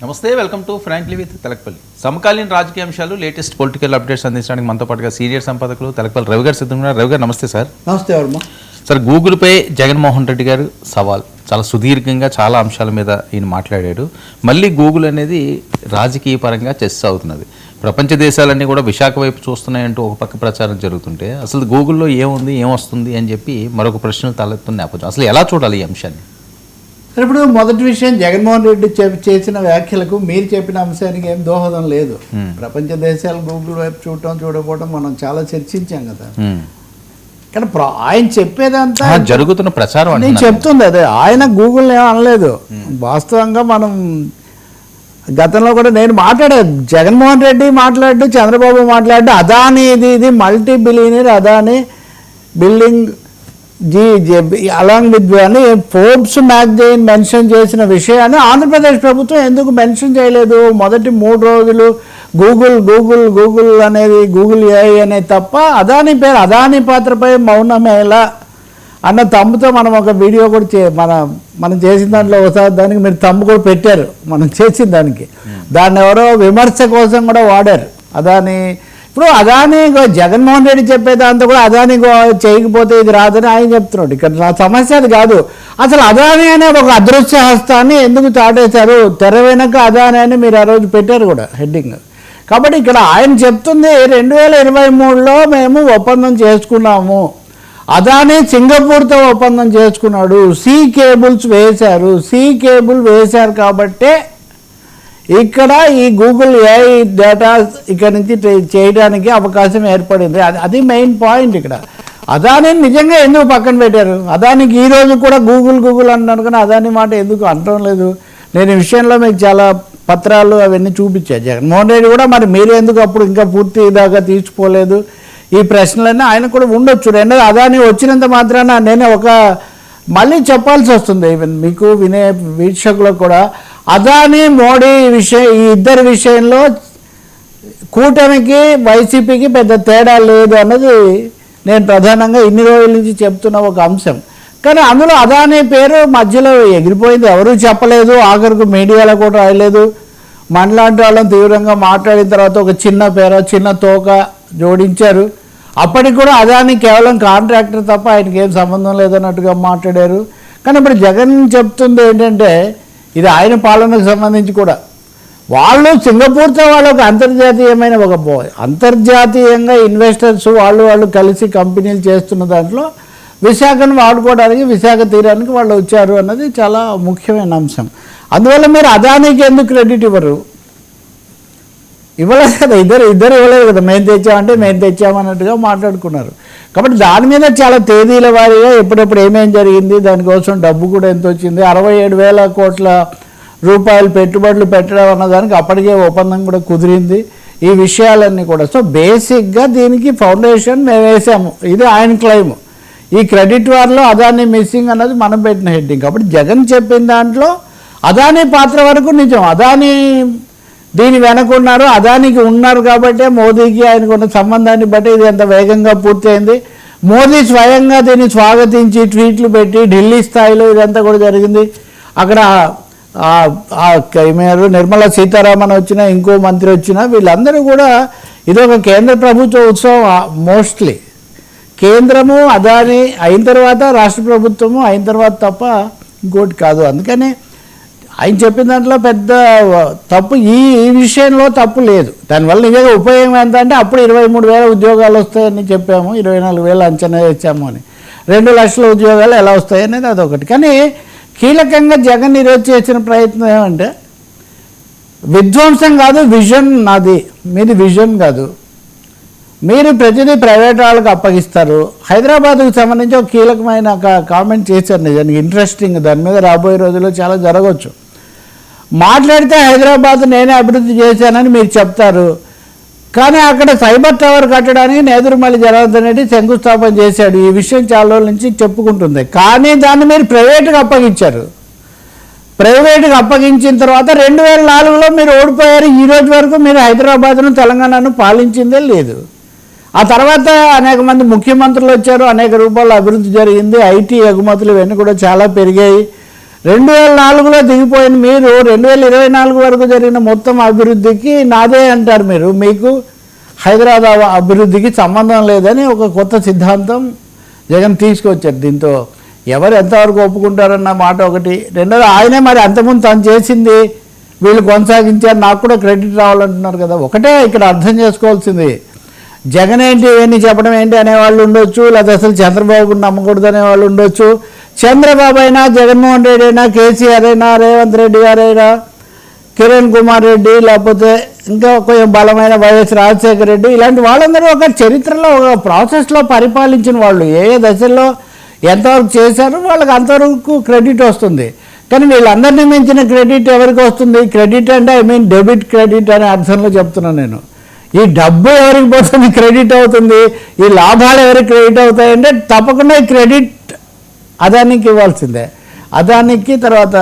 నమస్తే welcome to frankly with Telakapalli. సమకాలీన రాజకీయ అంశాలు లేటెస్ట్ పొలిటికల్ అప్డేట్స్ అందించడానికి మనతో పాటుగా సీనియర్ సంపాదకులు తెలకపల్లి రవి గారు సిద్ధంగా ఉన్నారు. రవి గారు నమస్తే సార్. నమస్తే వర్మ సార్ గూగుల్పై జగన్మోహన్ రెడ్డి గారు సవాల్. చాలా సుదీర్ఘంగా చాలా అంశాల మీద ఈయన మాట్లాడాడు. మళ్ళీ గూగుల్ అనేది రాజకీయ పరంగా చర్చ అవుతున్నది. ప్రపంచ దేశాలన్నీ కూడా విశాఖ వైపు చూస్తున్నాయంటూ ఒక పక్క ప్రచారం జరుగుతుంటే అసలు గూగుల్లో ఏముంది ఏమొస్తుంది అని చెప్పి మరొక ప్రశ్నలు తలెత్తున్న నేపథ్యం. అసలు ఎలా చూడాలి ఈ అంశాన్ని? ఇప్పుడు మొదటి విషయం జగన్మోహన్ రెడ్డి చేసిన వ్యాఖ్యలకు మీరు చెప్పిన అంశానికి ఏం దోహదం లేదు. ప్రపంచ దేశాలు గూగుల్ వైపు చూడటం చూడకపోవటం మనం చాలా చర్చించాం కదా. కానీ ఆయన చెప్పేదంతా జరుగుతున్న ప్రచారం నేను. చెప్తుంది అదే ఆయన గూగుల్ ఏం అనలేదు. వాస్తవంగా మనం గతంలో కూడా నేను మాట్లాడా జగన్మోహన్ రెడ్డి మాట్లాడు చంద్రబాబు మాట్లాడు అదాని ఇది ఇది మల్టీ బిలియనర్ అదాని బిల్డింగ్ జీ అలాంగ్ విత్ అని ఫోర్బ్స్ మ్యాగజైన్ మెన్షన్ చేసిన విషయాన్ని ఆంధ్రప్రదేశ్ ప్రభుత్వం ఎందుకు మెన్షన్ చేయలేదు? మొదటి మూడు రోజులు గూగుల్ గూగుల్ గూగుల్ అనేది గూగుల్ ఏఐ అనేది తప్ప అదాని పేరు అదాని పాత్రపై మౌనమేలా అన్న తమ్ముతో మనం ఒక వీడియో కూడా చే మన మనం చేసిన దాంట్లో ఒకసారి దానికి మీరు తమ్ము కూడా పెట్టారు. మనం చేసిన దానికి. దాన్ని ఎవరో విమర్శ కోసం కూడా వాడారు. అదాని ఇప్పుడు అదానీ జగన్మోహన్ రెడ్డి చెప్పే దాంతో కూడా అదానీ చేయకపోతే ఇది రాదని ఆయన చెప్తున్నాడు. ఇక్కడ నా సమస్య అది కాదు. అసలు అదానీ అనే ఒక అదృశ్య హస్తాన్ని ఎందుకు చాటేశారు? తెర వెనక అదానీ అని మీరు ఆ రోజు పెట్టారు కూడా హెడ్డింగ్. కాబట్టి ఇక్కడ ఆయన చెప్తుంది రెండు వేల ఇరవై మూడులో మేము ఒప్పందం చేసుకున్నాము. అదానే సింగపూర్తో ఒప్పందం చేసుకున్నాడు. సీ కేబుల్స్ వేశారు. సీ కేబుల్ వేశారు కాబట్టే ఇక్కడ ఈ గూగుల్ ఏఐ డేటా ఇక్కడ నుంచి చేయడానికి అవకాశం ఏర్పడింది. అది అది మెయిన్ పాయింట్ ఇక్కడ. అదాని నిజంగా ఎందుకు పక్కన పెట్టారు? అదానికి ఈ రోజు కూడా గూగుల్ గూగుల్ అంటున్నారు కానీ అదాని మాట ఎందుకు అంటడం లేదు? నేను ఈ విషయంలో మీకు చాలా పత్రాలు అవన్నీ చూపించాను జగన్మోహన్ రెడ్డి కూడా మరి మీరు ఎందుకు అప్పుడు ఇంకా పూర్తి దాకా తీసుకోలేదు ఈ ప్రశ్నలన్నీ ఆయన కూడా ఉండొచ్చు. రెండోది అదాని వచ్చినంత మాత్రాన నేను ఒక మళ్ళీ చెప్పాల్సి వస్తుంది. ఈవెన్ మీకు వినే వీక్షకులకు కూడా అదాని మోడీ విషయం ఈ ఇద్దరి విషయంలో కూటమికి వైసీపీకి పెద్ద తేడా లేదు అన్నది నేను ప్రధానంగా ఇన్ని రోజుల నుంచి చెప్తున్న ఒక అంశం. కానీ అందులో అదాని పేరు మధ్యలో ఎగిరిపోయింది. ఎవరూ చెప్పలేదు. ఆఖరికి మీడియాలో కూడా రాయలేదు. మనలాంటి వాళ్ళని తీవ్రంగా మాట్లాడిన తర్వాత ఒక చిన్న పేర చిన్న తోక జోడించారు. అప్పటికి కూడా అదాని కేవలం కాంట్రాక్టర్ తప్ప ఆయనకి ఏం సంబంధం లేదన్నట్టుగా మాట్లాడారు. కానీ ఇప్పుడు జగన్ చెప్తుంది ఏంటంటే ఇది ఆయన పాలనకు సంబంధించి కూడా. వాళ్ళు సింగపూర్తో వాళ్ళు ఒక అంతర్జాతీయమైన ఒక అంతర్జాతీయంగా ఇన్వెస్టర్స్ వాళ్ళు వాళ్ళు కలిసి కంపెనీలు చేస్తున్న దాంట్లో విశాఖను వాడుకోవడానికి విశాఖ తీరానికి వాళ్ళు వచ్చారు అన్నది చాలా ముఖ్యమైన అంశం. అందువల్ల మీరు అదానికి ఎందుకు క్రెడిట్ ఇవ్వరు? ఇవ్వలేదు కదా ఇద్దరు ఇద్దరు ఇవ్వలేదు కదా మేము తెచ్చామంటే మేము తెచ్చామన్నట్టుగా మాట్లాడుకున్నారు. కాబట్టి దాని మీద చాలా తేదీల వారీగా ఎప్పుడెప్పుడు ఏమేం జరిగింది దానికోసం డబ్బు కూడా ఎంత వచ్చింది అరవై ఏడు వేల కోట్ల రూపాయలు పెట్టుబడులు పెట్టడం అన్నదానికి అప్పటికే ఒప్పందం కూడా కుదిరింది. ఈ విషయాలన్నీ కూడా. సో బేసిక్గా దీనికి ఫౌండేషన్ మేము వేసాము. ఇది ఆయన క్లెయిమ్. ఈ క్రెడిట్ వార్లో అదాని మిస్సింగ్ అన్నది మనం పెట్టిన హెడ్డింగ్. కాబట్టి జగన్ చెప్పిన దాంట్లో అదాని పాత్ర వరకు నిజం. అదాని దీని వెనకున్నారు అదానికి ఉన్నారు కాబట్టే మోదీకి ఆయనకు ఉన్న సంబంధాన్ని బట్టి ఇది ఎంత వేగంగా పూర్తయింది. మోదీ స్వయంగా దీన్ని స్వాగతించి ట్వీట్లు పెట్టి ఢిల్లీ స్థాయిలో ఇదంతా కూడా జరిగింది. అక్కడ ఆ- ఏమయ్యారు? నిర్మలా సీతారామన్ వచ్చినా ఇంకో మంత్రి వచ్చినా వీళ్ళందరూ కూడా ఇది ఒక కేంద్ర ప్రభుత్వ ఉత్సవం మోస్ట్లీ. కేంద్రము అదాని అయిన తర్వాత రాష్ట్ర ప్రభుత్వము అయిన తర్వాత తప్ప ఇంకోటి కాదు. అందుకనే ఆయన చెప్పిన దాంట్లో పెద్ద తప్పు ఈ ఈ విషయంలో తప్పు లేదు. దానివల్ల నిజంగా ఉపయోగం ఎంత అంటే అప్పుడు ఇరవై మూడు వేల ఉద్యోగాలు వస్తాయని చెప్పాము ఇరవై నాలుగు వేలు అంచనా వేసాము అని. రెండు లక్షల ఉద్యోగాలు ఎలా వస్తాయి అనేది అదొకటి. కానీ కీలకంగా జగన్ ఈరోజు చేసిన ప్రయత్నం ఏమంటే విధ్వంసం కాదు విజన్ నాది. మీది విజన్ కాదు. మీరు ప్రతిదీ ప్రైవేట్ వాళ్ళకి అప్పగిస్తారు. హైదరాబాద్కు సంబంధించి ఒక కీలకమైన కామెంట్ చేశారు నిజానికి. ఇంట్రెస్టింగ్. దాని మీద రాబోయే రోజుల్లో చాలా జరగవచ్చు. మాట్లాడితే హైదరాబాద్ నేనే అభివృద్ధి చేశానని మీరు చెప్తారు. కానీ అక్కడ సైబర్ టవర్ కట్టడానికి నేదురుమల్లి జనార్దన్ రెడ్డి శంకుస్థాపన చేశాడు. ఈ విషయం చాలా రోజుల నుంచి చెప్పుకుంటుంది. కానీ దాన్ని మీరు ప్రైవేట్గా అప్పగించారు. ప్రైవేట్గా అప్పగించిన తర్వాత రెండు వేల నాలుగులో మీరు ఓడిపోయారు. ఈ రోజు వరకు మీరు హైదరాబాద్ను తెలంగాణను పాలించిందే లేదు. ఆ తర్వాత అనేక మంది ముఖ్యమంత్రులు వచ్చారు. అనేక రూపాయల అభివృద్ధి జరిగింది. ఐటీ ఎగుమతులు ఇవన్నీ కూడా చాలా పెరిగాయి. రెండు వేల నాలుగులో దిగిపోయిన మీరు రెండు వేల ఇరవై నాలుగు వరకు జరిగిన మొత్తం అభివృద్ధికి నాదే అంటారు మీరు. మీకు హైదరాబాద్ అభివృద్ధికి సంబంధం లేదని ఒక కొత్త సిద్ధాంతం జగన్ తీసుకొచ్చారు దీంతో. ఎవరు ఎంతవరకు ఒప్పుకుంటారన్న మాట ఒకటి. రెండోది ఆయనే మరి అంతకుముందు తను చేసింది వీళ్ళు కొనసాగించారు నాకు కూడా క్రెడిట్ రావాలంటున్నారు కదా. ఒకటే ఇక్కడ అర్థం చేసుకోవాల్సింది. జగన్ ఏంటి ఇవన్నీ చెప్పడం ఏంటి అనేవాళ్ళు ఉండొచ్చు లేదా అసలు చంద్రబాబు నమ్మకూడదు అనేవాళ్ళు ఉండొచ్చు. చంద్రబాబు అయినా జగన్మోహన్ రెడ్డి అయినా కేసీఆర్ అయినా రేవంత్ రెడ్డి గారైనా కిరణ్ కుమార్ రెడ్డి లేకపోతే ఇంకా కొంచెం బలమైన వైఎస్ రాజశేఖర రెడ్డి ఇలాంటి వాళ్ళందరూ ఒక చరిత్రలో ఒక ప్రాసెస్లో పరిపాలించిన వాళ్ళు. ఏ ఏ దశల్లో ఎంతవరకు చేశారో వాళ్ళకి అంతవరకు క్రెడిట్ వస్తుంది. కానీ వీళ్ళందరినీ మించిన క్రెడిట్ ఎవరికి వస్తుంది? క్రెడిట్ అంటే ఐ మీన్ డెబిట్ క్రెడిట్ అనే అర్థంలో చెప్తున్నాను నేను. ఈ డబ్బు ఎవరికి పోతుంది? క్రెడిట్ అవుతుంది. ఈ లాభాలు ఎవరికి క్రెడిట్ అవుతాయంటే తప్పకుండా ఈ క్రెడిట్ అదానికి ఇవ్వాల్సిందే. అదానికి తర్వాత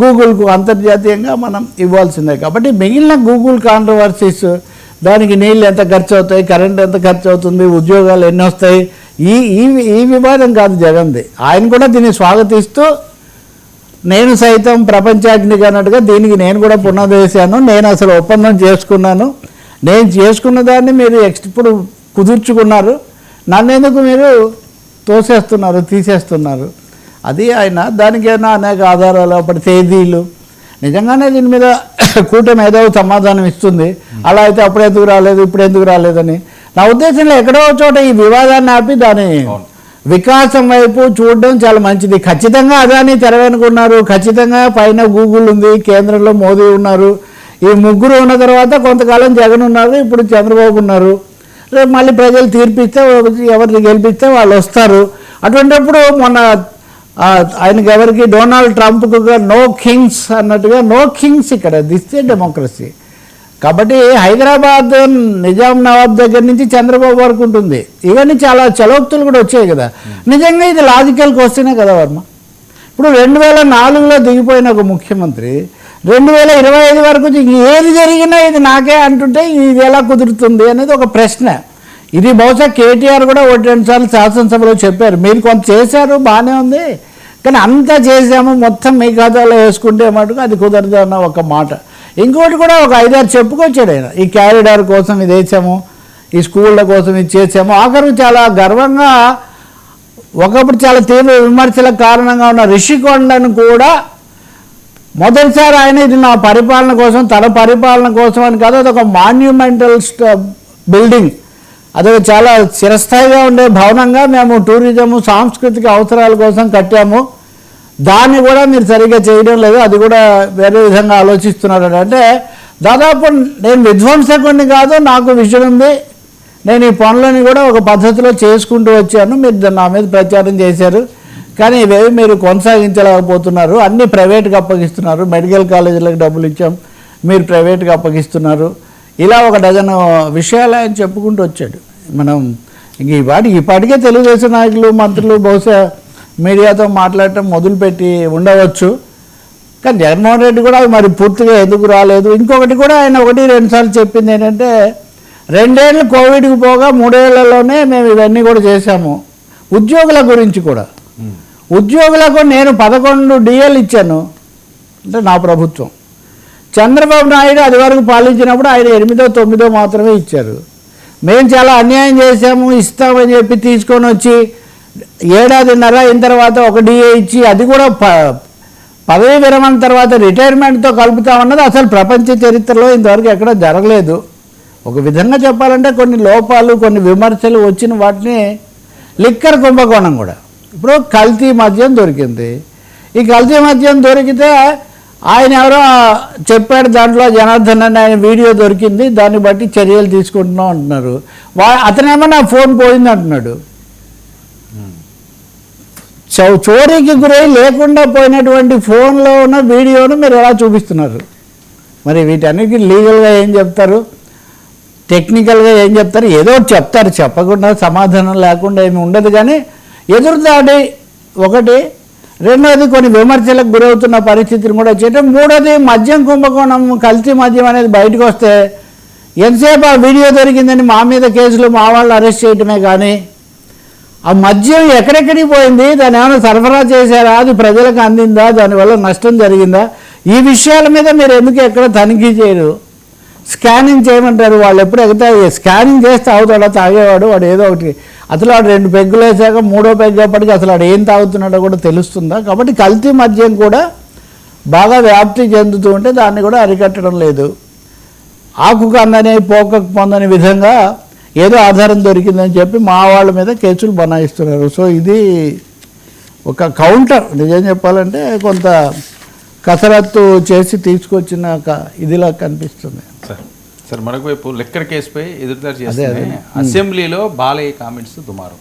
గూగుల్కు అంతర్జాతీయంగా మనం ఇవ్వాల్సిందే. కాబట్టి మిగిలిన గూగుల్ కాంట్రవర్సీస్ దానికి నీళ్ళు ఎంత ఖర్చు అవుతాయి కరెంట్ ఎంత ఖర్చు అవుతుంది ఉద్యోగాలు ఎన్ని వస్తాయి ఈ ఈ ఈ వివాదం కాదు జగన్ది ఆయన కూడా దీన్ని స్వాగతిస్తూ నేను సైతం ప్రపంచాగ్నికి అన్నట్టుగా దీనికి నేను కూడా పునర్వేశాను నేను అసలు ఒప్పందం చేసుకున్నాను. నేను చేసుకున్న దాన్ని మీరు ఎక్స్ట్ ఇప్పుడు కుదుర్చుకున్నారు. నన్నెందుకు మీరు తోసేస్తున్నారు తీసేస్తున్నారు? అది ఆయన దానికైనా అనేక ఆధారాలు అప్పటి తేదీలు. నిజంగానే దీని మీద కూటమి ఏదో సమాధానం ఇస్తుంది. అలా అయితే అప్పుడు ఎందుకు రాలేదు ఇప్పుడు ఎందుకు రాలేదని. నా ఉద్దేశంలో ఎక్కడో చోట ఈ వివాదాన్ని ఆపి దాని. వికాసం వైపు చూడడం చాలా మంచిది. ఖచ్చితంగా అదాని తెరవనుకున్నారు. ఖచ్చితంగా పైన గూగుల్ ఉంది కేంద్రంలో మోదీ ఉన్నారు. ఈ ముగ్గురు ఉన్న తర్వాత కొంతకాలం జగన్ ఉన్నారు ఇప్పుడు చంద్రబాబు ఉన్నారు. రేపు మళ్ళీ ప్రజలు తీర్పిస్తే ఎవరిని గెలిపిస్తే వాళ్ళు వస్తారు. అటువంటిప్పుడు మొన్న ఆయనకి ఎవరికి? డొనాల్డ్ ట్రంప్కు నో కింగ్స్ అన్నట్టుగా నో కింగ్స్ ఇక్కడ. దిస్తే డెమోక్రసీ కాబట్టి హైదరాబాద్ నిజాం నవాబ్ దగ్గర నుంచి చంద్రబాబు వరకు ఉంటుంది. ఇవన్నీ చాలా చలోక్తులు కూడా వచ్చాయి కదా. నిజంగా ఇది లాజికల్ క్వశ్చనే కదా వర్మ. ఇప్పుడు రెండు వేల నాలుగులో దిగిపోయిన ఒక ముఖ్యమంత్రి రెండు వేల ఇరవై ఐదు వరకు ఏది జరిగినా ఇది నాకే అంటుంటే ఇది ఎలా కుదురుతుంది అనేది ఒక ప్రశ్న. ఇది బహుశా కేటీఆర్ కూడా ఒకటి రెండు సార్లు శాసనసభలో చెప్పారు. మీరు కొంత చేశారు బాగానే ఉంది. కానీ అంతా చేసాము మొత్తం మీ ఖాతాలో వేసుకుంటే మటుకు అది కుదరదు అన్న ఒక మాట. ఇంకోటి కూడా ఒక ఐదారు చెప్పుకొచ్చాడు ఆయన. ఈ క్యారిడార్ కోసం ఇది వేసాము ఈ స్కూళ్ళ కోసం ఇది చేసాము. ఆఖరు చాలా గర్వంగా ఒకప్పుడు చాలా తీవ్ర విమర్శలకు కారణంగా ఉన్న రిషికొండను కూడా మొదటిసారి ఆయన ఇది నా పరిపాలన కోసం తన పరిపాలన కోసం అని కాదు అదొక మాన్యుమెంటల్ బిల్డింగ్ అదొక చాలా చిరస్థాయిగా ఉండే భవనంగా మేము టూరిజము సాంస్కృతిక అవసరాల కోసం కట్టాము. దాన్ని కూడా మీరు సరిగ్గా చేయడం లేదు అది కూడా వేరే విధంగా ఆలోచిస్తున్నారు. అంటే దాదాపు నేను విధ్వంసకుడిని కాదు నాకు విషయం ఉంది. నేను ఈ పనులని కూడా ఒక పద్ధతిలో చేసుకుంటూ వచ్చాను. మీరు దాన్ని నా మీద ప్రచారం చేశారు. కానీ ఇవేవి మీరు కొనసాగించలేకపోతున్నారు. అన్ని ప్రైవేట్గా అప్పగిస్తున్నారు. మెడికల్ కాలేజీలకు డబ్బులు ఇచ్చాం. మీరు ప్రైవేట్గా అప్పగిస్తున్నారు. ఇలా ఒక డజన్ విషయాలు ఆయన చెప్పుకుంటూ వచ్చాడు. మనం ఇంక ఈ పాటి తెలుగుదేశం నాయకులు మంత్రులు బహుశా మీడియాతో మాట్లాడటం మొదలుపెట్టి ఉండవచ్చు. కానీ జగన్మోహన్ రెడ్డి కూడా మరి పూర్తిగా ఎందుకు రాలేదు? ఇంకొకటి కూడా ఆయన ఒకటి రెండుసార్లు చెప్పింది ఏంటంటే రెండేళ్ళు కోవిడ్కి పోగా మూడేళ్ళలోనే మేము ఇవన్నీ కూడా చేశాము. ఉద్యోగుల గురించి కూడా. ఉద్యోగులకు నేను పదకొండు డిఎల్ ఇచ్చాను. అంటే నా ప్రభుత్వం. చంద్రబాబు నాయుడు అది వరకు పాలించినప్పుడు ఆయన ఎనిమిదో తొమ్మిదో మాత్రమే ఇచ్చారు. మేము చాలా అన్యాయం చేశాము ఇస్తామని చెప్పి తీసుకొని వచ్చి ఏడాదిన్నర అయిన తర్వాత ఒక డిఏ ఇచ్చి అది కూడా ప పదవి విరమణ తర్వాత రిటైర్మెంట్తో కలుపుతామన్నది అసలు ప్రపంచ చరిత్రలో ఇంతవరకు ఎక్కడ జరగలేదు. ఒక విధంగా చెప్పాలంటే కొన్ని లోపాలు కొన్ని విమర్శలు వచ్చిన వాటిని లిక్కర్ కుంభకోణం కూడా. ఇప్పుడు కల్తీ మద్యం దొరికింది. ఈ కల్తీ మద్యం దొరికితే ఆయన ఎవరో చెప్పాడు దాంట్లో జనార్దన్ అని ఆయన వీడియో దొరికింది దాన్ని బట్టి చర్యలు తీసుకుంటున్నాం అంటున్నారు. వా అతనేమో నా ఫోన్ పోయింది అంటున్నాడు. చౌ- చోరీకి గురై లేకుండా పోయినటువంటి ఫోన్లో ఉన్న వీడియోను మీరు ఎలా చూపిస్తున్నారు? మరి వీటన్నిటికీ లీగల్గా ఏం చెప్తారు? టెక్నికల్గా ఏం చెప్తారు? ఏదో ఒకటి చెప్తారు చెప్పకుండా సమాధానం లేకుండా ఏమి ఉండదు కానీ ఎదురుదాడి ఒకటి రెండోది కొన్ని విమర్శలకు గురవుతున్న పరిస్థితిని కూడా చేయటం మూడోది మద్యం కుంభకోణం కల్తీ మద్యం అనేది బయటకు వస్తే ఎంతసేపు ఆ వీడియో దొరికిందని మా మీద కేసులు మా వాళ్ళు అరెస్ట్ చేయటమే కానీ ఆ మద్యం ఎక్కడెక్కడికి పోయింది దాని ఏమైనా సరఫరా చేశారా అది ప్రజలకు అందిందా దానివల్ల నష్టం జరిగిందా? ఈ విషయాల మీద మీరు ఎందుకు ఎక్కడ తనిఖీ చేయరు? స్కానింగ్ చేయమంటారు వాళ్ళు ఎప్పుడు ఎగతా స్కానింగ్ చేస్తే అవుతాడా తాగేవాడు వాడు ఏదో ఒకటి అసలు ఆడు రెండు పెగ్గులు వేసాక మూడో పెగ్గప్పటికి అసలు ఆడు ఏం తాగుతున్నాడో కూడా తెలుస్తుందా? కాబట్టి కల్తీ మద్యం కూడా బాగా వ్యాప్తి చెందుతూ ఉంటే దాన్ని కూడా అరికట్టడం లేదు. ఆకు కందని పోకకు పొందని విధంగా ఏదో ఆధారం దొరికిందని చెప్పి మా వాళ్ళ మీద కేసులు బనాయిస్తున్నారు. సో ఇది ఒక కౌంటర్. నిజం చెప్పాలంటే కొంత కసరత్తు చేసి తీసుకొచ్చిన ఒక ఇదిలా కనిపిస్తుంది. సార్ సార్ మరొక వైపు లెక్కర్ కేసుపై ఎదురుదారి చేస్తే అసెంబ్లీలో బాలయ్య కామెంట్స్ దుమారం.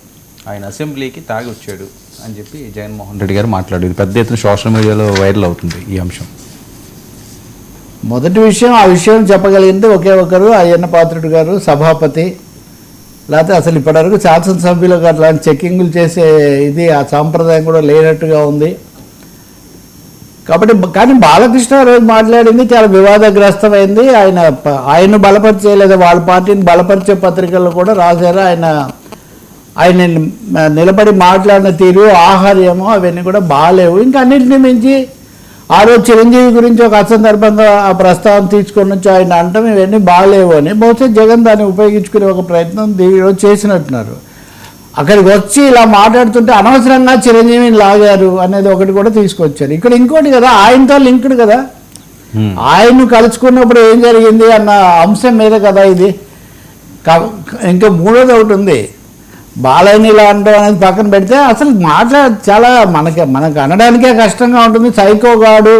ఆయన అసెంబ్లీకి తాగి వచ్చాడు అని చెప్పి జగన్మోహన్ రెడ్డి గారు మాట్లాడారు. పెద్ద ఎత్తున సోషల్ మీడియాలో వైరల్ అవుతుంది ఈ అంశం. మొదటి విషయం ఆ విషయం చెప్పగలిగింది ఒకే ఒకరు అయ్యన్న పాత్రుడు గారు సభాపతి. లేకపోతే అసలు ఇప్పటివరకు శాసనసభ్యులకు అట్లాంటి చెక్కింగులు చేసే ఇది ఆ సాంప్రదాయం కూడా లేనట్టుగా ఉంది. కాబట్టి కానీ బాలకృష్ణ రోజు మాట్లాడింది చాలా వివాదగ్రస్తమైంది. ఆయన ఆయన్ను బలపరిచే లేదా వాళ్ళ పార్టీని బలపరిచే పత్రికల్లో కూడా రాశారు ఆయన ఆయన నిలబడి మాట్లాడిన తీరు ఆహార్యము అవన్నీ కూడా బాగాలేవు. ఇంకా అన్నింటినీ మించి ఆ రోజు చిరంజీవి గురించి ఒక అసందర్భంగా ఆ ప్రస్తావన తీసుకొని వచ్చి ఆయన అంటాం ఇవన్నీ బాగాలేవు అని. బహుశా జగన్ దాన్ని ఉపయోగించుకునే ఒక ప్రయత్నం ఈరోజు చేసినట్టున్నారు. అక్కడికి వచ్చి ఇలా మాట్లాడుతుంటే అనవసరంగా చిరంజీవిని లాగారు అనేది ఒకటి కూడా తీసుకొచ్చారు. ఇక్కడ ఇంకోటి కదా ఆయనతో లింక్డ్ కదా. ఆయన్ను కలుసుకున్నప్పుడు ఏం జరిగింది అన్న అంశం మీద కదా ఇది. ఇంకా మూడోది ఒకటి ఉంది. బాలయ్యని ఇలా అంటాం అనేది పక్కన పెడితే అసలు మాట్లా చాలా మనకి మనకు అనడానికే కష్టంగా ఉంటుంది. సైకోగాడు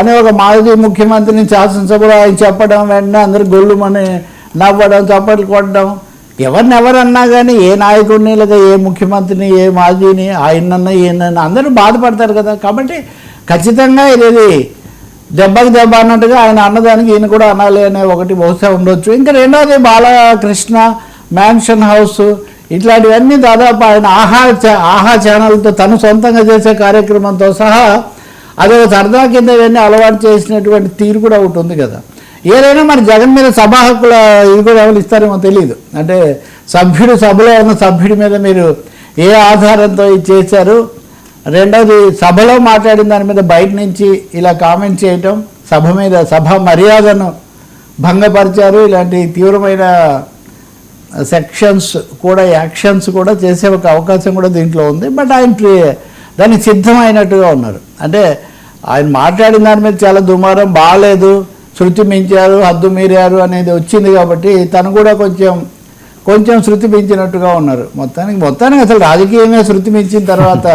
అనే ఒక మాజీ ముఖ్యమంత్రిని శాసనసభలో ఆయన చెప్పడం వెంటనే అందరు గొల్లుమని నవ్వడం చప్పట్లు కొట్టడం ఎవరినెవరన్నా కానీ ఏ నాయకుడిని లేదా ఏ ముఖ్యమంత్రిని ఏ మాజీని ఆయనన్నా ఈయనన్నా అందరూ బాధపడతారు కదా. కాబట్టి ఖచ్చితంగా ఇది దెబ్బకి దెబ్బ అన్నట్టుగా ఆయన అన్నదానికి ఈయన కూడా అనాలి అనే ఒకటి బహుశా ఉండొచ్చు. ఇంకా రెండోది బాలకృష్ణ మ్యాన్షన్ హౌస్ ఇట్లాంటివన్నీ దాదాపు ఆయన ఆహా చా- ఆహా ఛానల్తో తను సొంతంగా చేసే కార్యక్రమంతో సహా అదే సరదా కింద ఇవన్నీ అలవాటు చేసినటువంటి తీరు కూడా ఒకటి ఉంది కదా. ఏదైనా మరి జగన్ మీద సభా హక్కుల ఇది కూడా ఎవరు ఇస్తారేమో తెలియదు అంటే సభ్యుడు సభలో ఉన్న సభ్యుడి మీద మీరు ఏ ఆధారంతో ఇది చేశారు? రెండవది సభలో మాట్లాడిన దాని మీద బయట నుంచి ఇలా కామెంట్ చేయటం సభ మీద సభ మర్యాదను భంగపరిచారు. ఇలాంటి తీవ్రమైన సెక్షన్స్ కూడా యాక్షన్స్ కూడా చేసే ఒక అవకాశం కూడా దీంట్లో ఉంది. బట్ ఆయన దానికి సిద్ధమైనట్టుగా ఉన్నారు. అంటే ఆయన మాట్లాడిన దాని మీద చాలా దుమారం బాగాలేదు. శృతి మించారు హద్దు మీరారు అనేది వచ్చింది కాబట్టి తను కూడా కొంచెం కొంచెం శృతి మించినట్టుగా ఉన్నారు. మొత్తానికి మొత్తానికి అసలు రాజకీయమే శృతి మించిన తర్వాత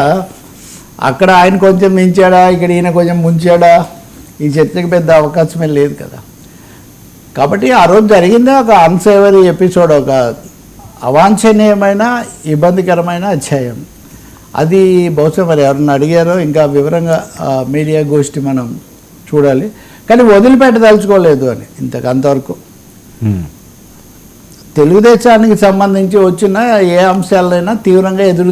అక్కడ ఆయన కొంచెం మించాడా ఇక్కడ ఈయన కొంచెం ముంచాడా ఈ చర్చకి పెద్ద అవకాశమే లేదు కదా. కాబట్టి ఆ రోజు జరిగింది ఒక అన్సేవరీ ఎపిసోడ్ ఒక అవాంఛనీయమైన ఇబ్బందికరమైన అధ్యాయం. అది బహుశా మరి ఎవరన్నా అడిగారో ఇంకా వివరంగా మీడియా గోష్ఠి మనం చూడాలి. కానీ వదిలిపెట్టదలుచుకోలేదు అని ఇంతకు అంతవరకు. తెలుగుదేశానికి సంబంధించి వచ్చిన ఏ అంశాలైనా తీవ్రంగా ఎదురు